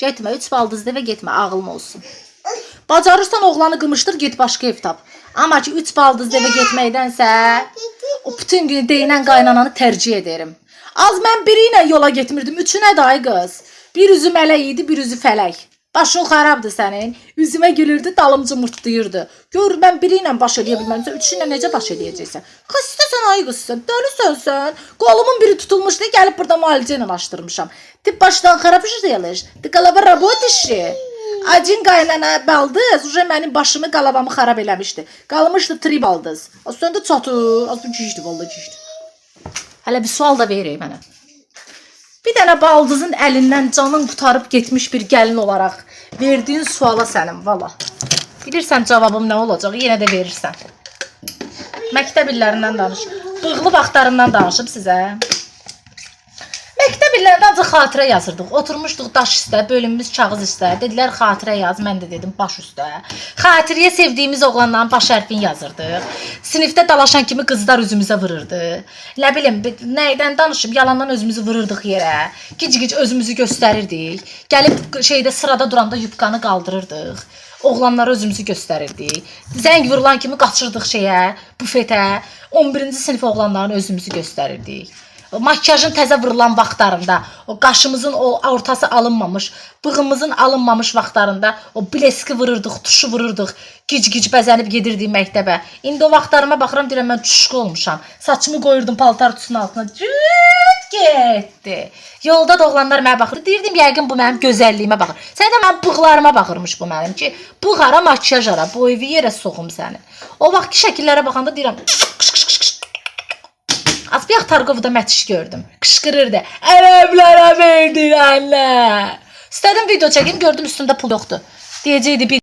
Getmə, 3 baldızlı evə getmə, ağlın olsun. Bacarırsan oğlanı qımışdır, get başqa ev tap. Amma ki 3 baldızlı evə getməkdənsə o bütün günü deyinən qaynananı tərcih ederim. Az mən biri ilə yola getmirdim, üçünə də ay qız. Bir üzü mələk idi, bir üzü fələk. Başın xarabdır sənin. Üzümə gülürdü, dalımcı mırtlayırdı. Gör mən biri ilə baş eləyə bilməmsə, üçü ilə necə baş eləyəcəksən? Xəstəsən ay qızsan, dəlisən sən. Qolumun biri tutulmuşdu, gəlib burada müalicə ilə açdırmışam. Ты başdan xarab iş делаешь? Ты голова работаешь? Acın qaynana baldız уже mənim başımı qalavamı xarab eləmişdi. Qalmışdı tri baldız. Az sonra da çatır. Az bu gişdi vallahi gişdi. Hələ bir sual da verək mənə. Bir dənə baldızın əlindən canın qutarıb getmiş bir gəlin olaraq verdiyin suala sənin vala. Bilirsən cavabım nə olacaq? Yenə də verirsən. Məktəb illərindən danış. Bığlı vaxtlarından danışıb sizə. İllərində ancaq xatirə yazırdıq. Oturmuşduq daş üstə, bölünmüş kağız üstə. Dedilər xatirə yaz, mən də dedim baş üstə. Xatiriyə sevdiyimiz oğlanların baş hərfini yazırdıq. Sinifdə dalaşan kimi qızlar üzümüzə vururdu. Nə bilim, bi- nəydən danışıb yalandan özümüzü vururduq yerə. Gic-gic özümüzü göstərirdik. Gəlib şeydə sırada duranda yubkanı qaldırırdıq. Oğlanlara özümüzü göstərirdik. Zəng vurulan kimi qaçırdıq şeyə, bufetə. 11-ci sinif oğlanların özümüzü göstərirdik. Makyajın təzə vurulan vaxtlarında, o qaşımızın o ortası alınmamış, bığımızın alınmamış vaxtlarında o bleski vururduq, tuşu vururduq, gic-gic bəzənib gedirdik məktəbə. İndi o vaxtlarıma baxıram, deyirəm mən çuşqu olmuşam. Saçımı qoyurdum paltar tutunun altına. Cüt getdi. Yolda da oğlanlar mənə baxır. Deyirdim yəqin bu mənim gözəlliyimə baxır. Sən də mənim bığlarıma baxırmış bu mənim ki, bığ hara, makyaj hara, bu evi yerə soxum səni. O vaxtki şəkillərə baxanda deyirəm, Asbiyaq Targovda mətiş gördüm. Qışqırırdı. Ərəblərə verdirənlər. İstədim video çəkim, gördüm üstümdə pul yoxdur. Deyəcəkdi bir